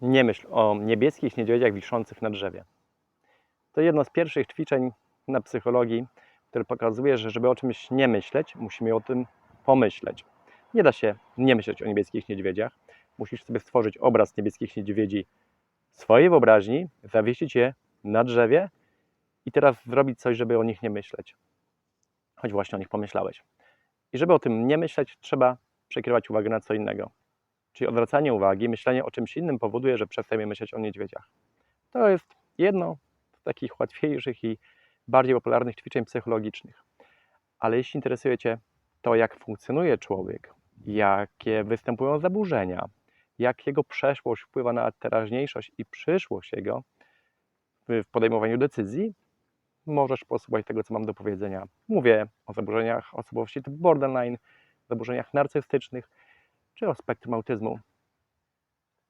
Nie myśl o niebieskich niedźwiedziach wiszących na drzewie. To jedno z pierwszych ćwiczeń na psychologii, które pokazuje, że żeby o czymś nie myśleć, musimy o tym pomyśleć. Nie da się nie myśleć o niebieskich niedźwiedziach. Musisz sobie stworzyć obraz niebieskich niedźwiedzi w swojej wyobraźni, zawiesić je na drzewie i teraz zrobić coś, żeby o nich nie myśleć. Choć właśnie o nich pomyślałeś. I żeby o tym nie myśleć, trzeba przekierować uwagę na co innego. Czyli odwracanie uwagi, myślenie o czymś innym powoduje, że przestajemy myśleć o niedźwiedziach. To jest jedno z takich łatwiejszych i bardziej popularnych ćwiczeń psychologicznych. Ale jeśli interesuje Cię to, jak funkcjonuje człowiek, jakie występują zaburzenia, jak jego przeszłość wpływa na teraźniejszość i przyszłość jego w podejmowaniu decyzji, możesz posłuchać tego, co mam do powiedzenia. Mówię o zaburzeniach osobowości typu borderline, zaburzeniach narcystycznych czy o spektrum autyzmu.